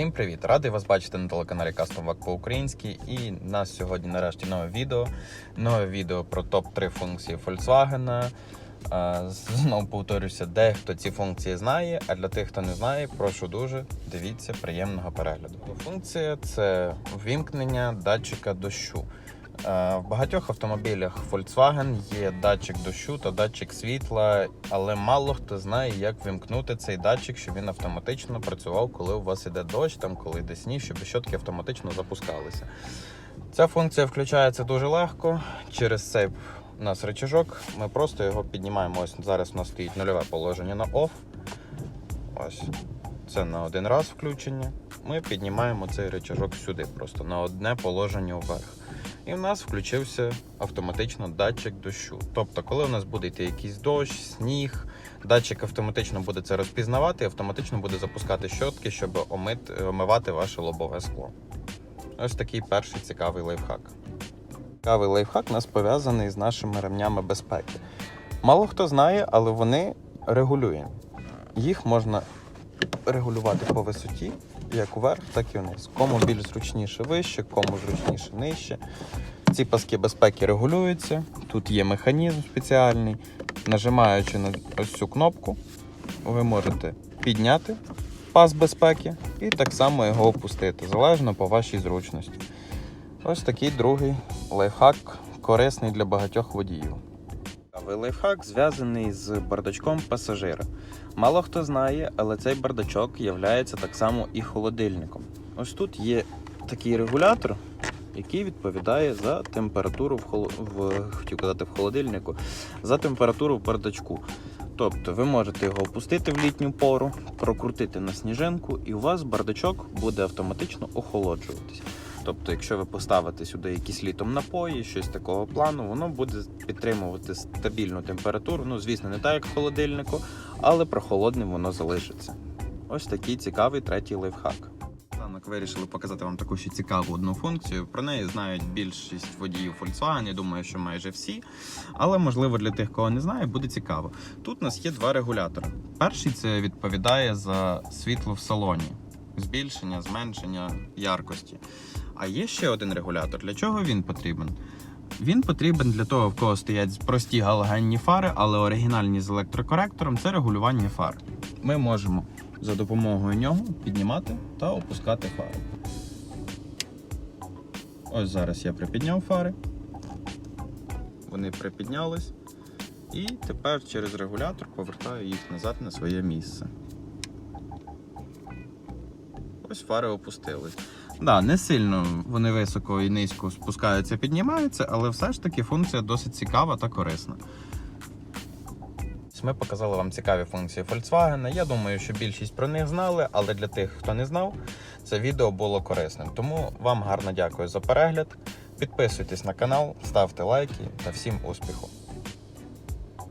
Всім привіт! Радий вас бачити на телеканалі Custom Vac по-українськи. І нас сьогодні нарешті нове відео. Нове відео про топ-3 функції Volkswagen. Знову повторюся, дехто ці функції знає, а для тих, хто не знає, прошу дуже дивіться приємного перегляду. Функція це ввімкнення датчика дощу. Е, В багатьох автомобілях Volkswagen є датчик дощу та датчик світла, але мало хто знає, як вимкнути цей датчик, щоб він автоматично працював, коли у вас іде дощ, там коли йде сніг, щоб щотки автоматично запускалися. Ця функція включається дуже легко. Через цей у нас рычажок. Ми просто його піднімаємо. Ось зараз у нас стоїть нульове положення на OFF. Ось. Це на один раз включення. Ми піднімаємо цей рычажок сюди, просто на одне положення вверх. І в нас включився автоматично датчик дощу. Тобто, коли у нас буде йти якийсь дощ, сніг, датчик автоматично буде це розпізнавати і автоматично буде запускати щотки, щоб омити, омивати ваше лобове скло. Ось такий перший цікавий лайфхак. Цікавий лайфхак у нас пов'язаний з нашими ремнями безпеки. Мало хто знає, але вони регулюємо. Їх можна регулювати по висоті, як вверх, так і вниз. Кому більш зручніше вище, кому зручніше нижче. Ці паски безпеки регулюються. Тут є механізм спеціальний. Нажимаючи на ось цю кнопку, ви можете підняти пас безпеки і так само його опустити, залежно по вашій зручності. Ось такий другий лайфхак, корисний для багатьох водіїв. Цікавий лайфхак зв'язаний з бардачком пасажира. Мало хто знає, але цей бардачок є так само і холодильником. Ось тут є такий регулятор, який відповідає за температуру в, хол... в... хотів казати, в холодильнику, за температуру в бардачку. Тобто ви можете його опустити в літню пору, прокрутити на сніжинку, і у вас бардачок буде автоматично охолоджуватись. Тобто, якщо ви поставите сюди якісь літом напої, щось такого плану, воно буде підтримувати стабільну температуру. Ну, звісно, не так, як в холодильнику, але прохолодним воно залишиться. Ось такий цікавий третій лайфхак. Ранок вирішили показати вам таку ще цікаву одну функцію. Про неї знають більшість водіїв Volkswagen, я думаю, що майже всі. Але можливо для тих, кого не знає, буде цікаво. Тут у нас є два регулятори. Перший це відповідає за світло в салоні, збільшення, зменшення яркості. А є ще один регулятор. Для чого він потрібен? Він потрібен для того, в кого стоять прості галогенні фари, але оригінальні з електрокоректором це регулювання фар. Ми можемо за допомогою нього піднімати та опускати фари. Ось зараз я припідняв фари. Вони припіднялись. І тепер через регулятор повертаю їх назад на своє місце. Ось фари опустились. Да, не сильно вони високо і низько спускаються, піднімаються, але все ж таки функція досить цікава та корисна. Ми показали вам цікаві функції Volkswagen. Я думаю, що більшість про них знали, але для тих, хто не знав, це відео було корисним. Тому вам гарно дякую за перегляд. Підписуйтесь на канал, ставте лайки та всім успіху!